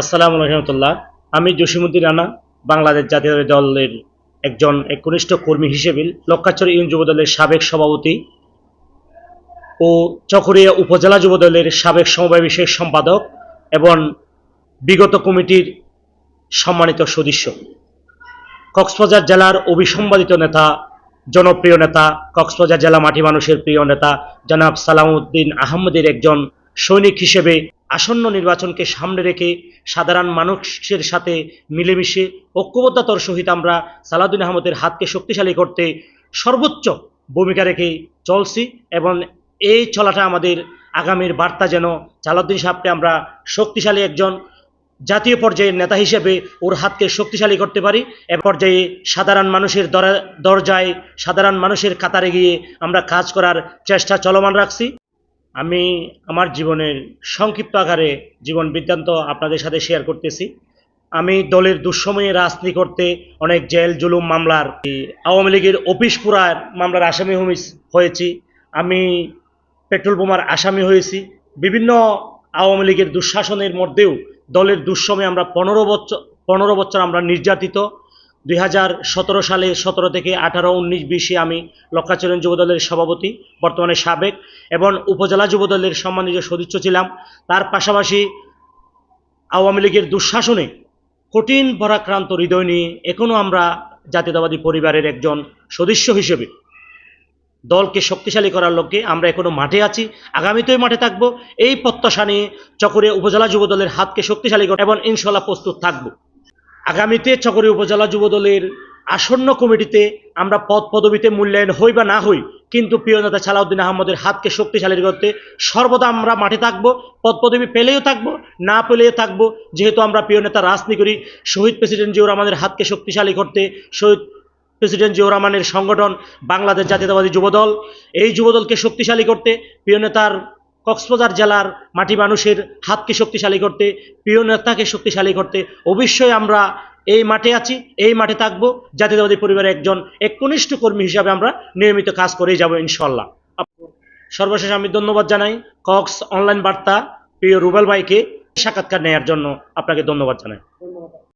আসসালামু রহমতুল্লাহ। আমি জসিমুদ্দিন রানা, বাংলাদেশ জাতীয় দলের একজন একনিষ্ঠ কর্মী হিসেবে লক্ষাচর ইউন যুবদলের সাবেক সভাপতি ও চকরিয়া উপজেলা যুবদলের সাবেক সমবায় বিষয়ক সম্পাদক এবং বিগত কমিটির সম্মানিত সদস্য। কক্সবাজার জেলার অবিসম্বাদিত নেতা, জনপ্রিয় নেতা, কক্সবাজার জেলা মাটি মানুষের প্রিয় নেতা জনাব সালামউদ্দিন আহমদের একজন সৈনিক হিসেবে আসন্ন নির্বাচনকে সামনে রেখে সাধারণ মানুষের সাথে মিলেমিশে ঐক্যবদ্ধতার সহিত আমরা সালাউদ্দিন আহমদের হাতকে শক্তিশালী করতে সর্বোচ্চ ভূমিকা রেখে চলছি এবং এই চলাটা আমাদের আগামীর বার্তা যেন সালাউদ্দিন সাহেবকে আমরা শক্তিশালী একজন জাতীয় পর্যায়ের নেতা হিসেবে ওর হাতকে শক্তিশালী করতে পারি। এ পর্যায়ে সাধারণ মানুষের দরা- দরজায় সাধারণ মানুষের কাতারে গিয়ে আমরা কাজ করার চেষ্টা চলমান রাখছি। আমি আমার জীবনের সংক্ষিপ্ত আকারে জীবন বৃত্তান্ত আপনাদের সাথে শেয়ার করতেছি। আমি দলের দুঃসময়ে রাজনীতি করতে অনেক জেল, জুলুম মামলার আওয়ামী লীগের অফিস পুরার মামলার আসামি হয়েছি। আমি পেট্রোল বোমার আসামি হয়েছি। বিভিন্ন আওয়ামী লীগের দুঃশাসনের মধ্যেও দলের দুঃসময়ে আমরা পনেরো বছর পনেরো বছর আমরা নির্যাতিত। দুই হাজার সতেরো সালে সতেরো থেকে আঠারো, উনিশ, বিশে আমি লক্ষাচরণ যুবদলের সভাপতি, বর্তমানে সাবেক এবং উপজেলা যুবদলের সম্মানিত সদস্য ছিলাম। তার পাশাপাশি আওয়ামী লীগের দুঃশাসনে কঠিন পরাক্রান্ত হৃদয় নিয়ে এখনও আমরা জাতীয়তাবাদী পরিবারের একজন সদস্য হিসেবে দলকে শক্তিশালী করার লক্ষ্যে আমরা এখনও মাঠে আছি। আগামীতেও মাঠে থাকব। এই প্রত্যাশা নিয়ে চকরিয়া উপজেলা যুবদলের হাতকে শক্তিশালী করা এবং ইনশাল্লাহ প্রস্তুত থাকব। আগামীতে চকরিয়া উপজেলা যুবদলের আসন্ন কমিটিতে আমরা পদ পদবিতে মূল্যায়ন হই বা না হই, কিন্তু প্রিয় নেতা সালাউদ্দিন আহমদের হাতকে শক্তিশালী করতে সর্বদা আমরা মাঠে থাকব, পদ পদবি পেলেও থাকব, না পেলেও থাকব। যেহেতু আমরা প্রিয় নেতা রাজনীতি করি শহীদ প্রেসিডেন্ট জিয়াউর রহমানের হাতকে শক্তিশালী করতে শহীদ প্রেসিডেন্ট জিয়াউর রহমানের সংগঠন বাংলাদেশ জাতীয়তাবাদী যুবদল, এই যুবদলকে শক্তিশালী করতে প্রিয় নেতার কক্সবাজার জেলার মাটি মানুষের হাতকে শক্তিশালী করতে, প্রিয় নেতাকে শক্তিশালী করতে অবশ্যই আমরা এই মাঠে আছি, এই মাঠে থাকব। জাতীয়তাবাদী পরিবারের একজন একনিষ্ঠ কর্মী হিসাবে আমরা নিয়মিত কাজ করেই যাব ইনশাল্লাহ সর্বশেষ আমি ধন্যবাদ জানাই কক্স অনলাইন বার্তা প্রিয় রুবেল ভাইকে সাক্ষাৎকার নেওয়ার জন্য আপনাকে ধন্যবাদ জানাই। ধন্যবাদ।